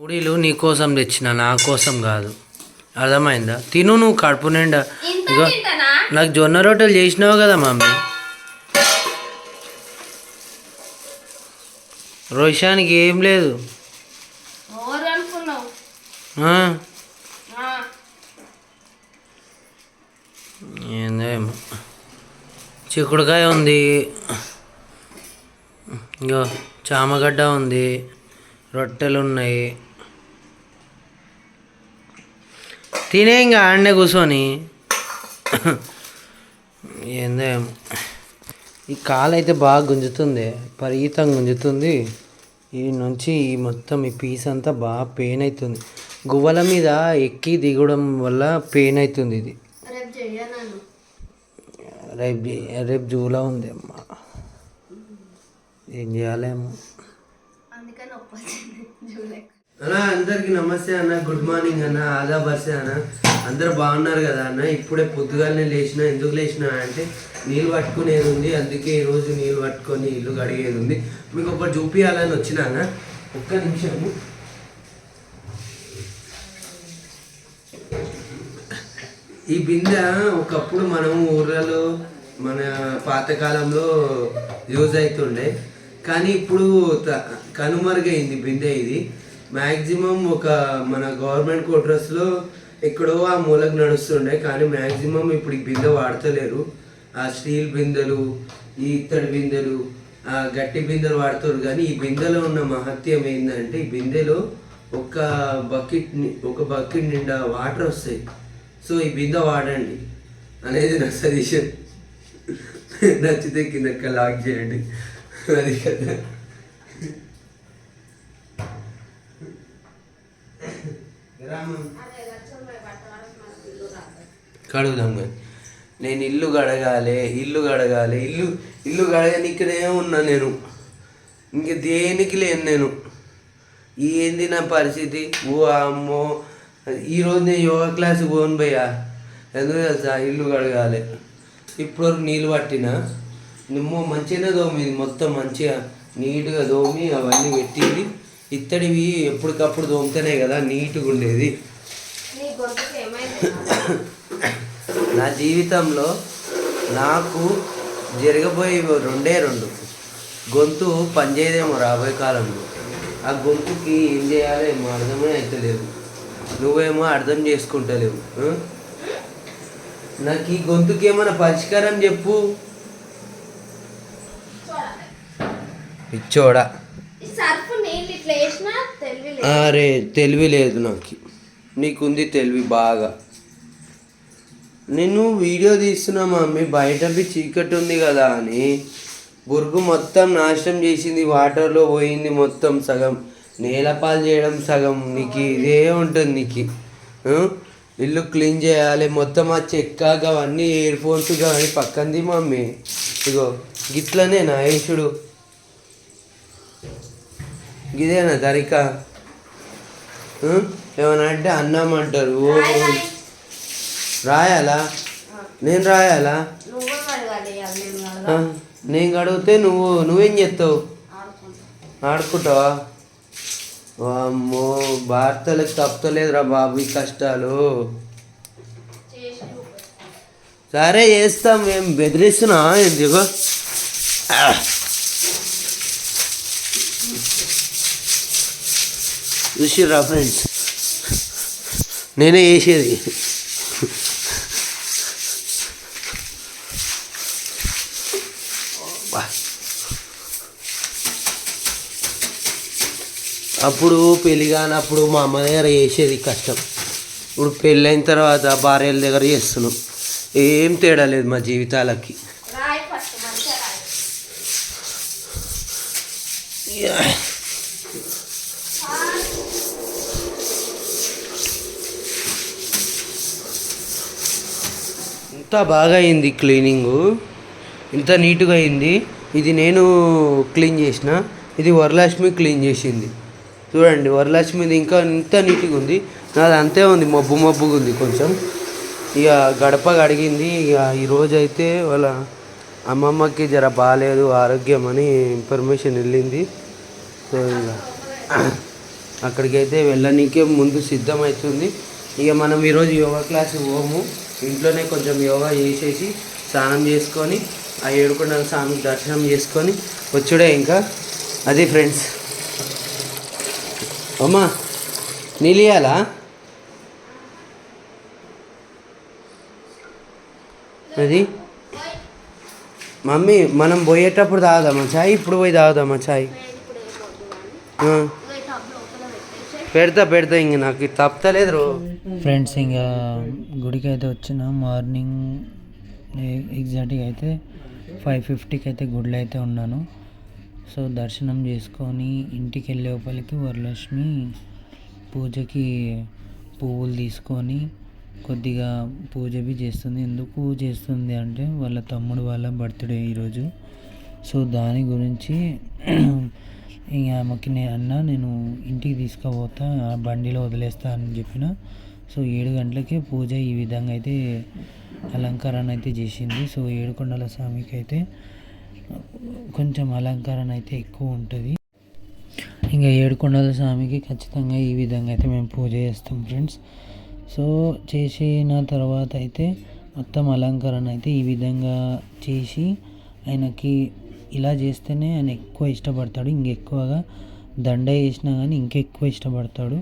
పూడీలు నీ కోసం తెచ్చిన నా కోసం కాదు. అర్థమైందా? తిను నువ్వు కడుపు నిండా. ఇగో నాకు జొన్న రొట్టెలు చేసినావు కదా మమ్మీ. రోషానికి ఏం లేదు. ఓరు అనుకున్నావు. ఆ? ఆ, ఏందో ఏమో. చిక్కుడుకాయ ఉంది. ఇంకో చామగడ్డ ఉంది. రొట్టెలు ఉన్నాయి. తినే ఇంకా ఆడనే కూర్చొని. ఏందో ఈ కాలు అయితే బాగా గుంజుతుంది విపరీతంగా గుంజుతుంది. ఈ నుంచి ఈ మొత్తం ఈ పీస్ అంతా బాగా పెయిన్ అవుతుంది గువ్వల మీద ఎక్కి దిగడం వల్ల పెయిన్ అవుతుంది ఇది. రేపు రేపు జూలో ఉంది అమ్మ ఏం చేయాలేమో. అన్న అందరికి నమస్తే అన్న గుడ్ మార్నింగ్ అన్న ఆదా బస్సే అన్న. అందరు బాగున్నారు కదా అన్న ఇప్పుడే పొద్దుగానే లేచిన ఎందుకు లేచిన అంటే నీళ్ళు పట్టుకునేది ఉంది అందుకే ఈరోజు నీళ్ళు పట్టుకొని ఇల్లు కడిగేది ఉంది. మీకు ఒకటి చూపించాలని వచ్చిన అన్న. ఒక్క నిమిషము. ఈ బిందె ఒకప్పుడు మనం ఊర్లలో మన పాతకాలంలో యూజ్ అవుతుండే. కానీ ఇప్పుడు త- కనుమరుగైంది బిందె ఇది. మ్యాక్సిమం ఒక మన గవర్నమెంట్ క్వార్టర్స్లో ఎక్కడో ఆ మూలకు నడుస్తుండే కానీ మ్యాక్సిమం ఇప్పుడు ఈ బిందె వాడతలేరు. ఆ స్టీల్ బిందెలు ఈ ఇత్తడి బిందెలు ఆ గట్టి బిందెలు వాడుతారు. కానీ ఈ బిందెలో ఉన్న మహత్యం ఏంటంటే ఈ బిందెలో ఒక బకెట్ ఒక బకెట్ నిండా వాటర్ వస్తాయి. సో ఈ బిందె వాడండి. అనేది నా సజెషన్. నచ్చితే కింద లాక్ చేయండి. అది కదా. కడుగుదాం నేను ఇల్లు గడగాలి ఇల్లు గడగాలి ఇల్లు ఇల్లు గడగనికనే ఉన్నా నేను. ఇంక దేనికి లేను నేను. ఏంది నా పరిస్థితి? ఓ అమ్మో. ఈరోజు నేను యోగా క్లాస్కి పోను భయ్యా. ఎందుకు తెలుసా? ఇల్లు కడగాలి. ఇప్పటివరకు నీళ్ళు పట్టిన? నిమ్మో మంచిగానే దోమిది. మొత్తం మంచిగా నీట్గా దోమి అవన్నీ పెట్టింది. ఇత్తడివి ఎప్పటికప్పుడు దోమితేనే కదా నీట్గా ఉండేది. నీ జీవితంలో నాకు జరగబోయే రెండే రెండు. గొంతు పనిచేయదేమో రాబోయే కాలంలో. ఆ గొంతుకి ఏం చేయాలో ఏమో అర్థమే అవుతలేదు నువ్వేమో అర్థం చేసుకుంటలేవు? నాకు ఈ గొంతుకి ఏమైనా పరిష్కారం చెప్పు. పిచ్చోడా. అరే తెలివి లేదు నాకు. నీకుంది తెలివి బాగా. నేను వీడియో తీస్తున్నా మమ్మీ బయట బి చీకటి ఉంది కదా అని. బురుగు మొత్తం నాశనం చేసింది వాటర్లో పోయింది మొత్తం సగం. నేలపాలు చేయడం సగం. నీకు ఇదే ఉంటుంది నీకు. ఇల్లు క్లీన్ చేయాలి. మొత్తం ఆ చెక్క అవన్నీ ఇయర్ ఫోన్స్ కానీ పక్కంది మమ్మీ. ఇగో గిట్లనే నా యేసుడు గిదేనా దరిక ఏమన్నా అంటే అన్నం అంటారు. ఓ. రాయాలా? నేను రాయాలా? నేను గడిగితే నువ్వు నువ్వేం చేస్తావు? ఆడుకుంటా. ఆడుకుంటావా? అమ్మో భారతలకు తప్పలేదురా బాబు ఈ కష్టాలు. సరే చేస్తాం. మేము బెదిరిస్తున్నా? ఎందుకో? చూసిర్రా ఫ్రెండ్స్ నేనే వేసేది అప్పుడు పెళ్ళి కానప్పుడు మా అమ్మ దగ్గర చేసేది కష్టం. ఇప్పుడు పెళ్ళైన తర్వాత భార్యల దగ్గర చేస్తున్నాం. ఏం తేడా లేదు మా జీవితాలకి రాయి ఫస్ట్ మంచిగా రాయి అంతా బాగా అయింది క్లీనింగు. ఇంత నీట్గా అయింది ఇది నేను క్లీన్ చేసిన. ఇది వరలక్ష్మి క్లీన్ చేసింది. చూడండి వరలక్ష్మిది ఇంకా ఇంత నీట్గా ఉంది నాది అంతే ఉంది మబ్బు మబ్బుగా ఉంది కొంచెం. ఇక గడప కడిగింది. ఇక ఈరోజు అయితే వాళ్ళ అమ్మమ్మకి జర బాగాలేదు ఆరోగ్యం అని ఇన్ఫర్మేషన్ వెళ్ళింది. సో ఇక అక్కడికైతే వెళ్ళనీకే ముందు సిద్ధమవుతుంది ఇక మనం ఈరోజు యోగా క్లాస్ పోము. ఇంట్లోనే కొంచెం యోగా చేసేసి స్నానం చేసుకొని ఆ ఏడుకొండల స్వామి దర్శనం చేసుకొని వచ్చుడే ఇంకా. అది ఫ్రెండ్స్. అమ్మా నీళ్ళియాలా అది? మమ్మీ మనం పోయేటప్పుడు తాగుదామా చాయ్ ఇప్పుడు పోయి తాగుదామా చాయ్. పెడతా పెడతా ఇంక నాకు తప్పలేదు ఫ్రెండ్స్ ఇంకా గుడికి అయితే వచ్చిన మార్నింగ్ ఎగ్జాక్ట్గా అయితే ఫైవ్ ఫిఫ్టీకి అయితే గుడిలో అయితే ఉన్నాను. సో దర్శనం చేసుకొని ఇంటికి వెళ్ళే లోపలికి వరలక్ష్మి పూజకి పువ్వులు తీసుకొని కొద్దిగా పూజ బి చేస్తుంది. ఎందుకు చేస్తుంది అంటే వాళ్ళ తమ్ముడు వాళ్ళ బర్త్డే ఈరోజు. సో దాని గురించి ఇక ఆమెకి నేను అన్న నేను ఇంటికి తీసుకుపోతా ఆ బండిలో వదిలేస్తా అని చెప్పిన. సో ఏడు గంటలకే పూజ ఈ విధంగా అయితే అలంకరణ అయితే చేసింది. సో ఏడుకొండల స్వామికి అయితే కొంచెం అలంకరణ అయితే ఎక్కువ ఉంటుంది. ఇంకా ఏడుకొండల స్వామికి ఖచ్చితంగా ఈ విధంగా అయితే మేము పూజ చేస్తాం ఫ్రెండ్స్. సో చేసిన తర్వాత అయితే మొత్తం అలంకరణ అయితే ఈ విధంగా చేసి ఆయనకి ఇలా చేస్తేనే ఆయన ఎక్కువ ఇష్టపడతాడు. ఇంకెక్కువగా దండ వేసినా కానీ ఇంకెక్కువ ఇష్టపడతాడు.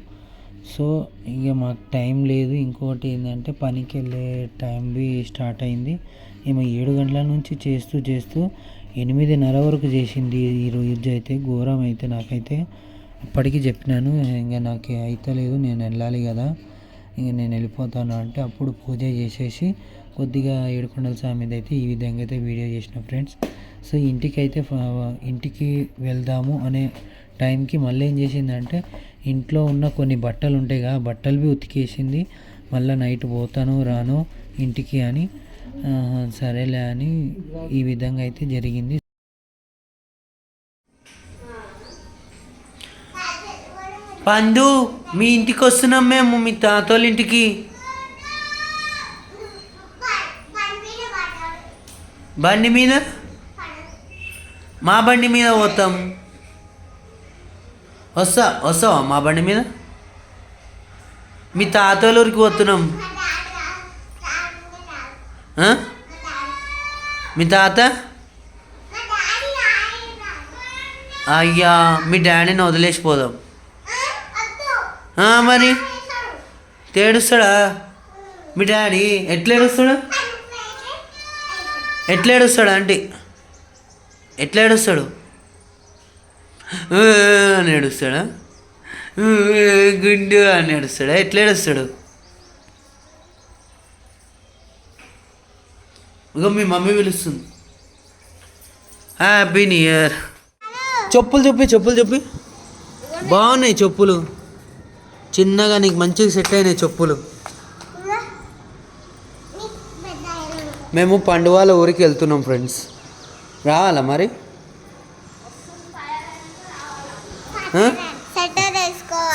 సో ఇక మాకు టైం లేదు. ఇంకోటి ఏంటంటే పనికి వెళ్ళే టైం బి స్టార్ట్ అయింది. ఏమో ఏడు గంటల నుంచి చేస్తూ చేస్తూ ఎనిమిదిన్నర వరకు చేసింది ఈ రోజు అయితే. ఘోరం అయితే నాకైతే. అప్పటికి చెప్పినాను ఇంకా నాకు అయితలేదు. నేను వెళ్ళాలి కదా. ఇంక నేను వెళ్ళిపోతాను అంటే అప్పుడు పూజ చేసేసి కొద్దిగా ఏడుకొండల స్వామిది అయితే ఈ విధంగా అయితే వీడియో చేసిన ఫ్రెండ్స్. సో ఇంటికి అయితే ఇంటికి వెళ్దాము అనే టైంకి మళ్ళీ ఏం చేసిందంటే ఇంట్లో ఉన్న కొన్ని బట్టలు ఉంటాయి కదా బట్టలు బి ఉతికేసింది. మళ్ళీ నైట్ పోతాను రాను ఇంటికి అని సరేలే అని ఈ విధంగా అయితే జరిగింది. పండు మీ ఇంటికి వస్తున్నాం మేము మీ తాతోళ్ళ ఇంటికి. బండి మీద? మా బండి మీద పోతాం. వస్తా వస్తావా మా బండి మీద? మీ తాతోళ్ళ పోతున్నాం. మీ తాత? అయ్యా మీ డాడీని వదిలేసిపోదాం మరి? తేడుస్తాడా మీ డాడీ ఎట్లా ఏడుస్తాడు? ఎట్లా ఏడుస్తాడు ఆంటీ? ఎట్లా ఏడుస్తాడు? అని ఏడుస్తాడా? గుండు అని ఏడుస్తాడా? ఎట్లా ఏడుస్తాడు? ఇక మీ మమ్మీ పిలుస్తుంది. హ్యాపీ న్యూ ఇయర్ చెప్పులు చెప్పి చెప్పులు చెప్పి బాగున్నాయి చెప్పులు. చిన్నగా నీకు మంచిగా సెట్ అయినాయి చెప్పులు. మేము పండువాల ఊరికి వెళ్తున్నాం ఫ్రెండ్స్. రావాలా మరి?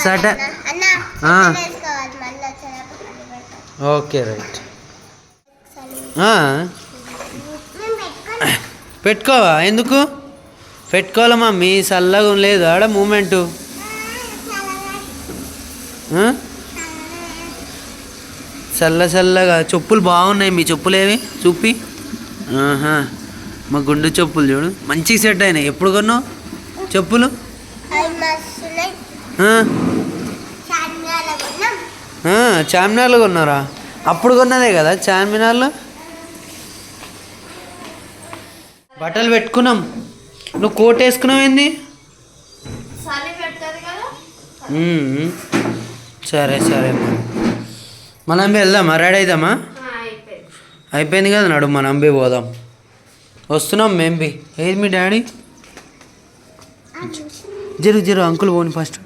సెటర్. Okay right. పెట్టుకోవా? ఎందుకు? పెట్టుకోవాలా మమ్మీ? చల్లగా లేదు. ఆడ మూమెంటు? చల్ల చల్లగా. చెప్పులు బాగున్నాయి మీ చెప్పులు ఏవి చూపి. ఆహా. మా గుండు చెప్పులు చూడు. మంచిగా సెట్ అయినాయి. ఎప్పుడు కొన్నావు? చెప్పులు? చార్మినార్లో కొన్నారా? అప్పుడు కొన్నదే కదా చార్మినార్లో? బట్టలు పెట్టుకున్నాం. నువ్వు కోట్ వేసుకున్నావు ఏంది. సరే సరే. మనం వెళ్దామా? రెడీ అవుదామా అయిపోయింది. కదా నడు మనం పోదాం. వస్తున్నాం మేము బి. ఏది మీ డాడీ? జరు జరు అంకుల్ పోని ఫస్ట్.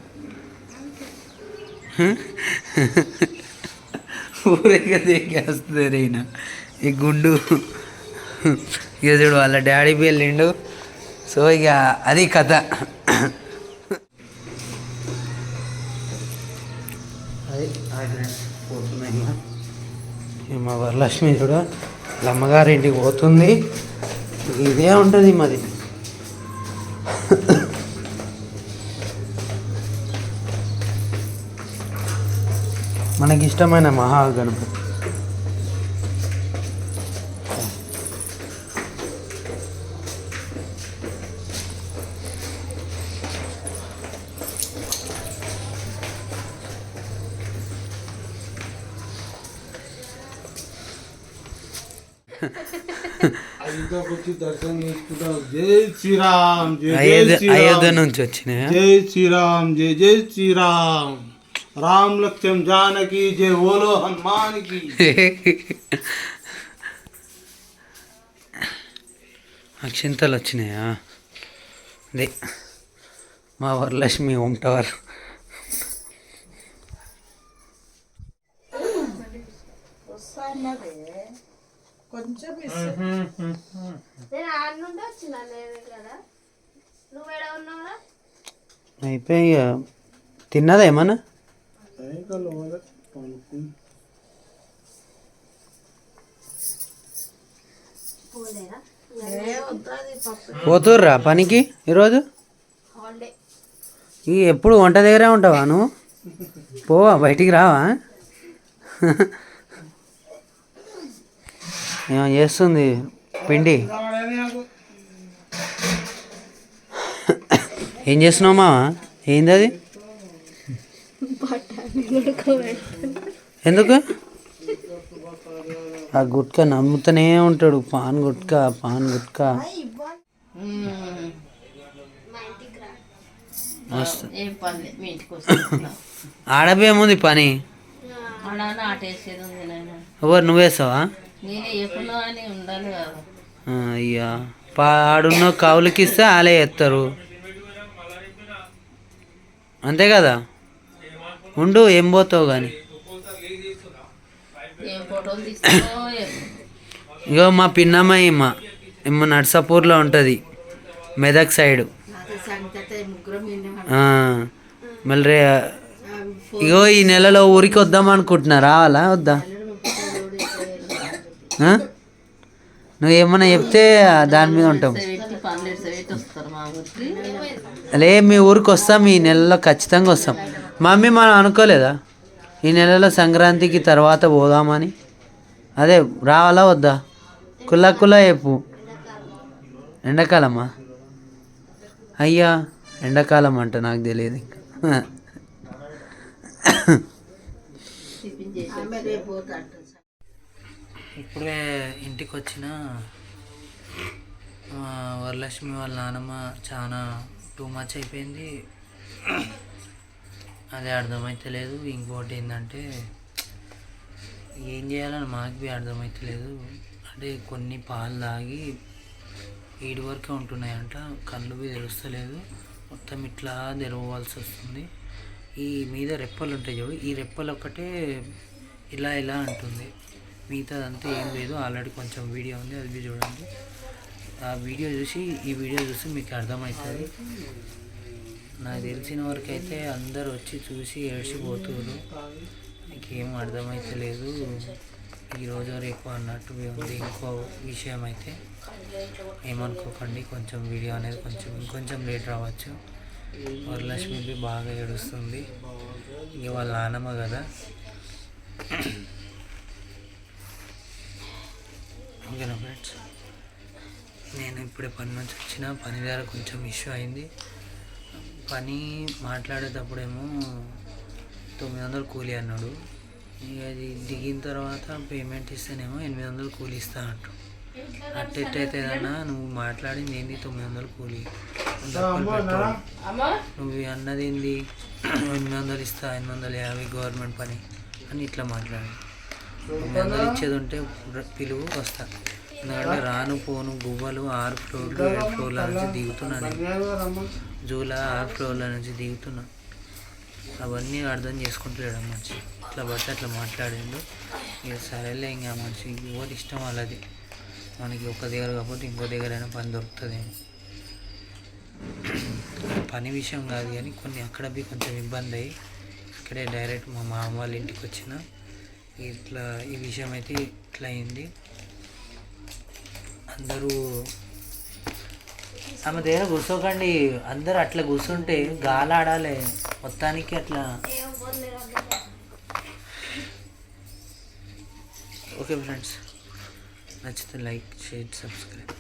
ఊరేగా రేనా ఈ గుండు. ఇక చూడు వాళ్ళ డాడీ వెళ్ళిండు. సో ఇక అది కథ. మా వరలక్ష్మి చూడు వాళ్ళ అమ్మగారి ఇంటికి పోతుంది. ఇదే ఉంటుంది మాది మనకి ఇష్టమైన మహాగణపతి. అయోధ్యకు దర్శనం చేసుకుంటాం జై శ్రీరామ్ అయోధ్య నుంచి వచ్చినాయా? జై శ్రీరామ్ జై జై శ్రీరామ్. రామ్ లక్ష్యం జానకి జై ఓలో హనుమానికి. అక్షింతలు వచ్చినాయా? అదే మా వరలక్ష్మి హోమ్ టవర్ నేను ఆడ నుండి వచ్చిన లేదు కదా నువ్వు ఎడ ఉన్నావురా? అయిపోయి ఇక. తిన్నదా ఏమన్నా? పోలేరా పోతుర్రా పనికి ఈరోజు? ఎప్పుడు వంట దగ్గరే ఉంటావా నువ్వు? పోవా బయటికి రావా? ఏమో చేస్తుంది పిండి. ఏం చేస్తున్నావు మావా ఏంది అది? ఎందుకు? ఆ గుట్కా నమ్ముతూనే ఉంటాడు. పాన్ గుట్కా పాన్ గుట్కా. ఆడబేముంది పని? ఎవరు నువ్వేసావా? నేనే ఎప్పుడు అని ఉండాలి కదా. ఆ, అయ్యా. పాడున్న కవులకి ఇస్తే వాళ్ళే ఎత్తారు. అంతే కదా? ఉండు ఏం పోతావు కానీ. ఇగో మా పిన్నమ్మ ఇమ్మ ఇమ్మ నర్సాపూర్లో ఉంటుంది మెదక్ సైడ్. ఆ, మళ్ళీ ఇగో ఈ నెలలో ఊరికి వద్దాం అనుకుంటున్నా రావాలా? వద్దా? నువ్వు ఏమన్నా చెప్తే దాని మీద ఉంటాం. లే మీ ఊరికి వస్తాం ఈ నెలలో ఖచ్చితంగా వస్తాం. మమ్మీ మనం అనుకోలేదా? ఈ నెలలో సంక్రాంతికి తర్వాత పోదామని? అదే రావాలా వద్దా? కుల్ల కుల్ల చెప్పు. ఎండాకాలమా? అయ్యా ఎండాకాలం అంట నాకు తెలియదు ఇంకా. ఇప్పుడే ఇంటికి వచ్చిన మా వరలక్ష్మి వాళ్ళ నానమ్మ చాలా టూ మచ్ అయిపోయింది. అదే అర్థమైతలేదు ఇంకోటి ఏంటంటే ఏం చేయాలని మాకు అర్థమవుతలేదు అర్థమైతలేదు అంటే కొన్ని పాలు తాగి ఈడి వరకే ఉంటున్నాయంట. కళ్ళు తెరుస్తలేదు. మొత్తం ఇట్లా తెరవవలసి వస్తుంది. ఈ మీద రెప్పలు ఉంటాయి చూడు. ఈ రెప్పలు ఒక్కటే ఇలా ఇలా అంటుంది. మిగతాదంతా ఏం లేదు. ఆల్రెడీ కొంచెం వీడియో ఉంది అది చూడండి. ఆ వీడియో చూసి ఈ వీడియో చూసి మీకు అర్థమవుతుంది. నాకు తెలిసిన వరకు అయితే అందరు వచ్చి చూసి ఏడ్చిపోతున్నారు మీకు ఏం అర్థమైతలేదు ఈరోజు రేపు అన్నట్టు ఉంది. ఇంకో విషయం అయితే ఏమనుకోకండి. కొంచెం వీడియో అనేది కొంచెం ఇంకొంచెం లేట్ రావచ్చు. వరలక్ష్మి బాగా ఏడుస్తుంది. ఇంక వాళ్ళ నానమ్మ కదా. ఓకేనా ఫ్రెండ్స్ నేను ఇప్పుడే పని నుంచి వచ్చిన పని దగ్గర కొంచెం ఇష్యూ అయింది. పని మాట్లాడేటప్పుడేమో తొమ్మిది వందలు కూలీ అన్నాడు. ఇక అది దిగిన తర్వాత పేమెంట్ ఇస్తేనేమో ఎనిమిది వందలు కూలీ ఇస్తా అంటాడు. అట్టెట్టయితే ఏదన్నా నువ్వు మాట్లాడింది ఏంది తొమ్మిది వందలు కూలీ. నువ్వు అన్నది ఏంది? ఎనిమిది వందలు ఇస్తా ఎనిమిది వందల యాభై గవర్నమెంట్ పని అని ఇట్లా మాట్లాడి. తొమ్మిది వందలు ఇచ్చేది ఉంటే పిలువు వస్తా ఎందుకంటే రాను పోను గువ్వలు ఆరు ఫ్లోర్లు ఏడు ఫ్లోర్ల నుంచి దిగుతున్నా నేను జూలా ఆరు ఫ్లోర్ల నుంచి దిగుతున్నా అవన్నీ అర్థం చేసుకుంటలేడు ఆ మనిషి. ఇట్లా పడితే అట్లా మాట్లాడిండు. ఇక సరేలే ఇంకా మనిషి ఎవరి ఇష్టం వాళ్ళది. మనకి ఒక దగ్గర కాకపోతే ఇంకో దగ్గర అయినా పని దొరుకుతుంది పని విషయం కాదు కానీ కొన్ని అక్కడ బి కొంచెం ఇబ్బంది అయ్యి ఇక్కడే డైరెక్ట్ మా మామ వాళ్ళ ఇంటికి వచ్చిన ఇట్లా ఈ విషయం అయితే ఇట్లా అయింది. అందరూ ఆమె దగ్గర కూర్చోకండి. అందరు అట్లా కూర్చుంటే గాలి ఆడాలి. మొత్తానికి అట్లా. ఓకే ఫ్రెండ్స్ నచ్చితే లైక్ షేర్ సబ్స్క్రైబ్.